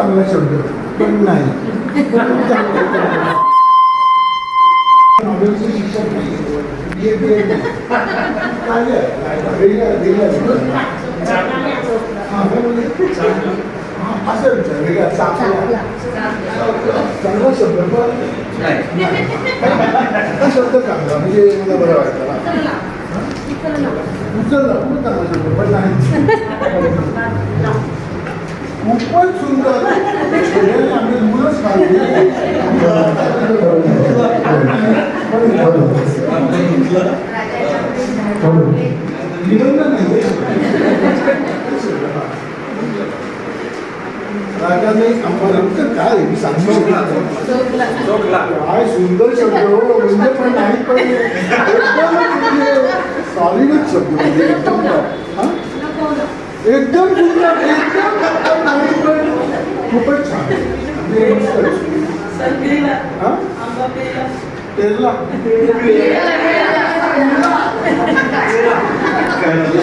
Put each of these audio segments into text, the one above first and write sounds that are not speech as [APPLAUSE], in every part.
चांगला शब्द. पण नाही. शिक्षक नाही. नाही. म्हणजे- असं विचार वेगळा चांगला. शब्द पण हा शब्द चांगला म्हणजे मला बरं वाटतं उचलला खूप चांगला शब्द पण नाही. [LAUGHS] खूपच सुंदर. आम्ही मुलंच खाल्ली नाही. राजाने आम्हाला काय मी सांगू काय सुंदर शब्द हो, म्हणजे पण नाही पण सॉलिडच म्हणजे शब्द म्हणजे एकदम एकदम सुंदर एकदम नाही पण खूपच छान. मस्तच. तेलला किती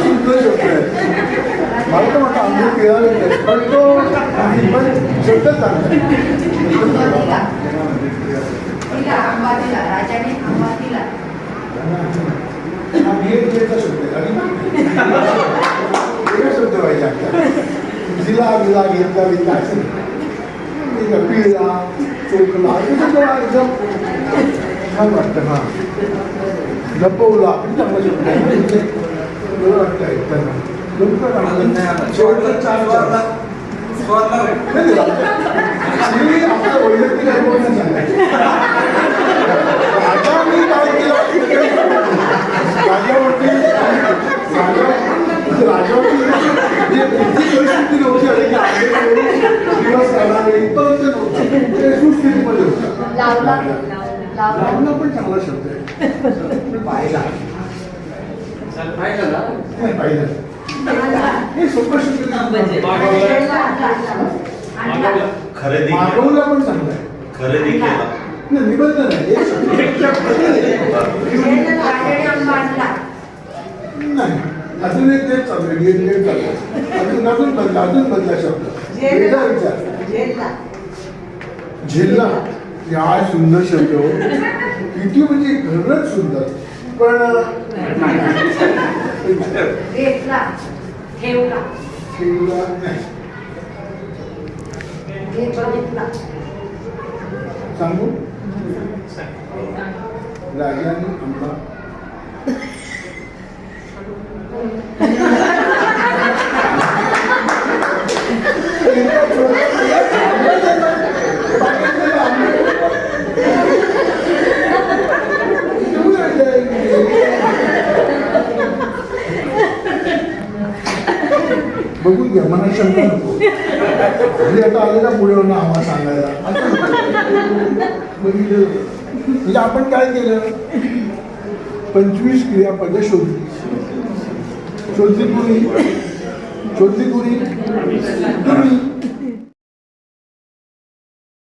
सुंदर शब्द आहे. मला तर वाटतं आम्ही पिळाले. पण तो नाही, पण शब्द चांगला आहे. शब्द चांगला राजाने आंबा दिला हा बी एड चा शब्द आहे आणि वेगळा शब्द पाहिजे आपल्याला जिला विला घेतला विला असं नाही का, पिळला चोकला हे सगळं एकदम छान वाटतं हा लपवला पण चांगला शब्द आहे म्हणजे बरं वाटतं ऐकताना लवकर आनंद. शेवटचं चार चार नाही, नाही. मी आपल्या वैयक्तिक होतं. लावला. पण चांगला शब्द आहे. पाहिला. हे? सोपं शब्द नाही. खरेदी मागवला पण चांगला आहे. खरेदी केला. नाही, निबंध नाही. [LAUGHS] अजून एक तेच चालू आहे. अजून अजून बदला अजून बदला शब्द. विचार. झेलला. या सुंदर शब्द. हो किती म्हणजे खरंच सुंदर. पण ठेवला. सांगू? राजाने आंबा [LAUGHS] बघून घ्या मला शंका नको. घरी आता आले ना पुढे आम्हाला सांगायला. बघितलं म्हणजे आपण काय केलं? पंचवीस क्रियापद शोधली. शोधली कुणी? शोधली कुणी?